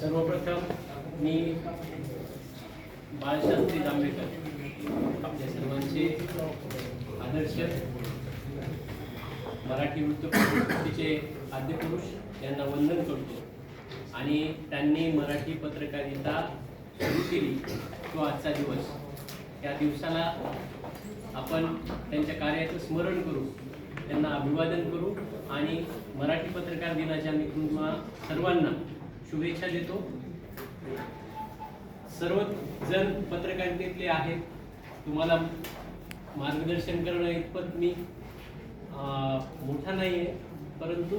सर्वप्रथम मी बाळशास्त्री जांभेकर आपल्या सर्वांचे आदर्श मराठी वृत्तपत्रिकेचे आद्यपुरुष यांना वंदन करतो. आणि त्यांनी मराठी पत्रकारिता सुरू केली तो आजचा दिवस. त्या दिवसाला आपण त्यांच्या कार्याचं स्मरण करू. त्यांना अभिवादन करू आणि मराठी पत्रकार दिनाच्या मी तुम्हा सर्वांना शुभेच्छा देतो. सर्वजण पत्रकारितेतले आहेत. तुम्हाला मार्गदर्शन करणं इतपत मी मोठा नाही आहे परंतु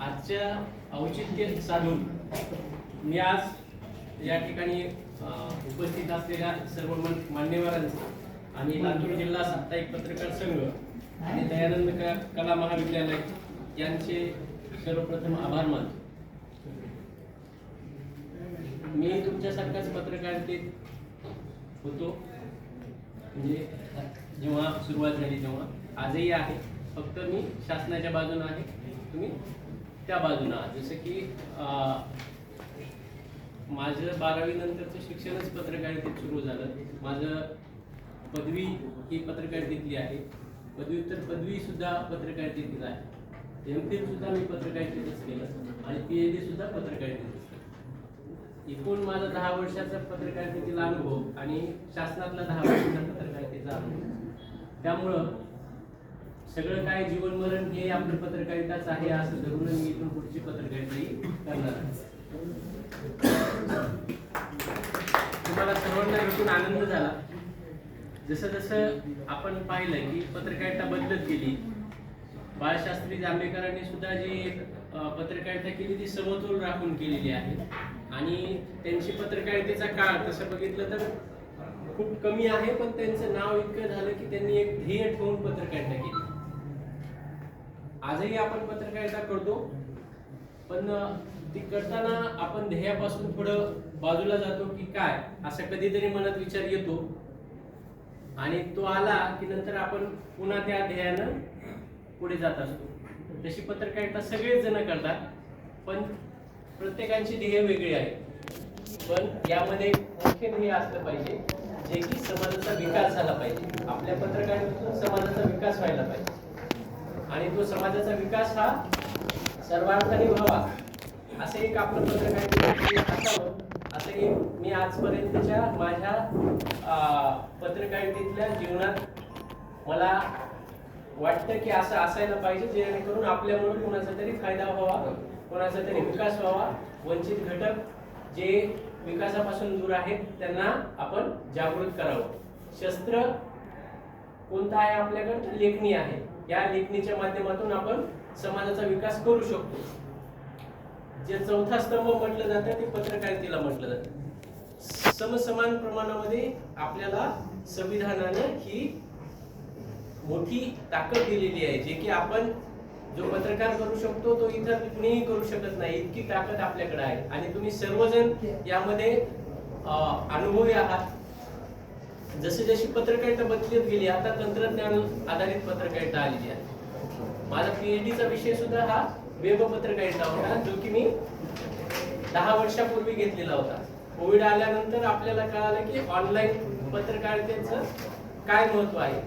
आजच्या औचित्य साधून मी आज या ठिकाणी उपस्थित असलेल्या सर्व मान्यवरांचं आणि लातूर जिल्हा साप्ताहिक पत्रकार संघ आणि दयानंद कला महाविद्यालय यांचे सर्वप्रथम आभार मानतो. मी तुमच्यासारखाच पत्रकारितेत होतो. म्हणजे जेव्हा सुरुवात झाली तेव्हा. आजही आहे. फक्त मी शासनाच्या बाजूने आहे. तुम्ही त्या बाजूने आहात. जसं की माझं बारावी नंतरचं शिक्षणच पत्रकारितेत सुरू झालं. माझं पदवी ही पत्रकारितेतली आहे. पदव्युत्तर पदवी सुद्धा पत्रकारितेतील आहे. एम फिल सुद्धा मी पत्रकारितेतच केलं आणि पी एच डी सुद्धा पत्रकारितेतच केलं. एकूण माझा दहा वर्षाचा पत्रकारितेतील अनुभव आणि शासनातला दहा वर्षाचा पत्रकारितेचा अनुभव. त्यामुळं सगळं काय जीवन मरण हे आपलं पत्रकारिताच आहे असं धरून मी इथून पुढची पत्रकारिताही करणार तुम्हाला सर्वांना भेटून आनंद झाला. जसं जसं आपण पाहिलं की पत्रकारिता बदलत गेली बाळशास्त्री जांभेकरांनी सुद्धा जी एक पत्रकारिता केली ती समतोल राखून केलेली आहे. आणि त्यांची पत्रकारितेचा काळ तसं बघितलं तर खूप कमी आहे पण त्यांचं नाव इतकं झालं की त्यांनी एक ध्येय ठेवून पत्रकारिता केली. आजही आपण पत्रकारिता करतो पण ती करताना आपण ध्येयापासून थोडं बाजूला जातो की काय असं कधीतरी मनात विचार येतो. आणि तो आला की नंतर आपण पुन्हा त्या ध्येयानं पुढे जात असतो. तशी पत्रकारिता सगळेच जण करतात पण प्रत्येकांची ध्येय वेगळी आहे. पण यामध्ये मुख्य ध्येय असलं पाहिजे जे की समाजाचा विकास झाला पाहिजे. आपल्या पत्रकारितेतून समाजाचा विकास व्हायला पाहिजे. आणि तो समाजाचा विकास हा सर्वार्थाने व्हावा असं एक आपलं पत्रकारितेचं असावं असं की मी आजपर्यंतच्या माझ्या पत्रकारितेतल्या जीवनात मला वाटतं की असं असायला पाहिजे जेणेकरून आपल्यामुळे कोणाचा तरी फायदा व्हावा कोणाचा तरी विकास व्हावा. वंचित घटक जे विकासापासून दूर आहेत त्यांना आपण जागृत करावं. शस्त्र कोणता आहे आपल्याकडं? लेखणी आहे. या लेखणीच्या माध्यमातून आपण समाजाचा विकास करू शकतो. जे चौथा स्तंभ म्हटलं जातं ते पत्रकारितेला म्हटलं जातं. समसमान प्रमाणामध्ये आपल्याला संविधानाने ही मोठी ताकद दिलेली आहे जे की आपण जो पत्रकार करू शकतो तो इतर कुणीही करू शकत नाही. इतकी ताकद आपल्याकडे आहे. आणि तुम्ही सर्वजण यामध्ये अनुभवी आहात. जशी जशी पत्रकारिता बदलत गेली आता तंत्रज्ञान आधारित पत्रकारिता आलेली आहे. माझा पीएचडीचा विषय सुद्धा हा वेबपत्रक पत्रकारिता होता जो की मी दहा वर्षापूर्वी घेतलेला होता. कोविड आल्यानंतर आपल्याला कळालं की ऑनलाईन पत्रकारितेचं काय महत्त्व आहे?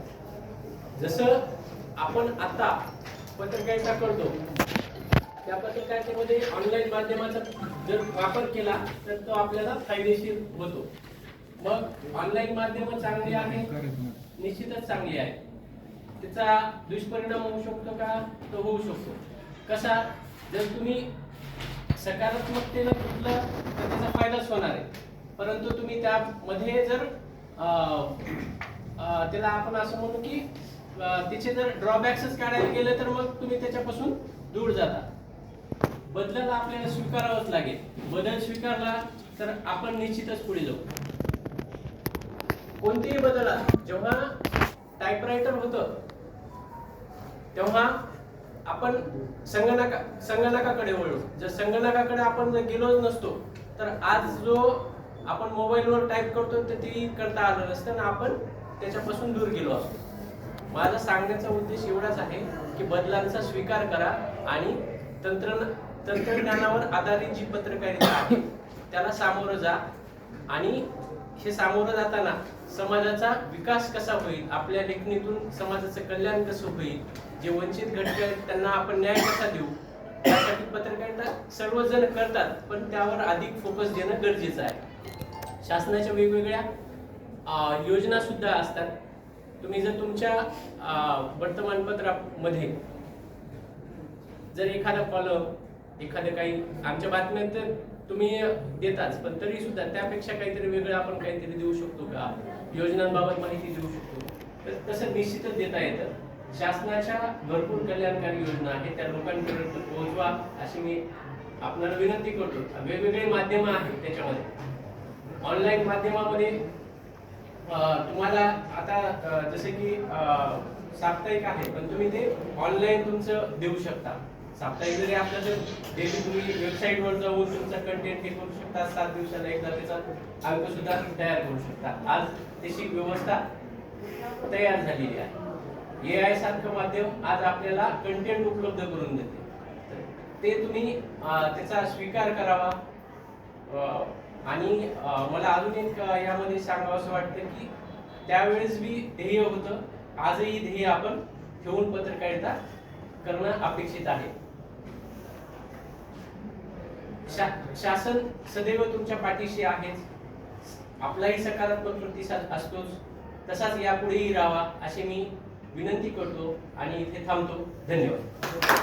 जसं आपण आता पत्रकारिता करतो त्या पत्रकारितेमध्ये ऑनलाईन माध्यमाचा जर वापर केला तर तो आपल्याला फायदेशीर होतो. मग ऑनलाईन माध्यम चांगली आहे? निश्चितच चांगली आहे. त्याचा दुष्परिणाम होऊ शकतो का? तो होऊ शकतो. कसा? जर तुम्ही सकारात्मकतेनं घेतलं तर त्याचा फायदाच होणार आहे. परंतु तुम्ही त्यामध्ये जर अं, त्याला आपण असं म्हणू की तिचे जर ड्रॉबॅक्सच काढायला गेलं तर मग तुम्ही त्याच्यापासून दूर जाता. बदलाला आपल्याला स्वीकारावंच लागेल. बदल स्वीकारला तर आपण निश्चितच पुढे जाऊ. कोणतेही बदल जेव्हा टायपरायटर होतं तेव्हा आपण संगणका संगणकाकडे वळू. जर संगणकाकडे आपण जर गेलोच नसतो तर आज जो आपण मोबाईलवर टाईप करतो तर ती करता आलं नसतं ना आपण त्याच्यापासून दूर गेलो असतो. माझा सांगण्याचा उद्देश एवढाच आहे की बदलांचा स्वीकार करा आणि तंत्र तंत्रज्ञानावर आधारित जी पत्रकारिता आहे त्याला सामोरं जा. आणि हे सामोरं जाताना समाजाचा विकास कसा होईल आपल्या लेखणीतून समाजाचं कल्याण कसं होईल जे वंचित घटक आहेत त्यांना आपण न्याय कसा देऊ? त्यासाठी पत्रकारिता सर्वजण करतात पण त्यावर अधिक फोकस देणं गरजेचं आहे. शासनाच्या वेगवेगळ्या योजना सुद्धा असतात. तुम्ही जर तुमच्या वर्तमानपत्रामध्ये जर एखादा कॉलम एखादं काही आमच्या बातम्यात तर तुम्ही देताच पण तरी सुद्धा त्यापेक्षा काहीतरी वेगळं आपण काहीतरी देऊ शकतो का? योजनांबाबत माहिती देऊ शकतो. तर तसं निश्चितच देता येतं. शासनाच्या भरपूर कल्याणकारी योजना आहेत त्या लोकांपर्यंत पोहोचवा अशी मी आपल्याला विनंती करतो. वेगवेगळे माध्यम आहेत त्याच्यामध्ये. ऑनलाईन माध्यमामध्ये तुम्हाला आता जसे की साप्ताहिक आहे पण तुम्ही ते ऑनलाईन तुमचं देऊ शकता. साप्ताहिक जरी आपलं तर डेली तुम्ही वेबसाईटवर जाऊन तुमचा कंटेंट हे करू शकता सात दिवसाला एकदा त्याचा अंक सुद्धा तयार करू शकता. आज तशी व्यवस्था तयार झालेली आहे. ए आय सारखं माध्यम आज आपल्याला कंटेंट उपलब्ध करून देते. ते तुम्ही त्याचा स्वीकार करावा. अं, आणि मला अजून एक यामध्ये सांगावं असं वाटतं की त्यावेळेस बी ध्येय होतं. आजही ध्येय आपण ठेवून पत्रकारिता करणं अपेक्षित आहे. शा- शासन सदैव तुमच्या पाठीशी आहेच. आपलाही सकारात्मक प्रतिसाद असतोच. तसाच यापुढेही राहावा असे मी विनंती करतो आणि इथे थांबतो. धन्यवाद.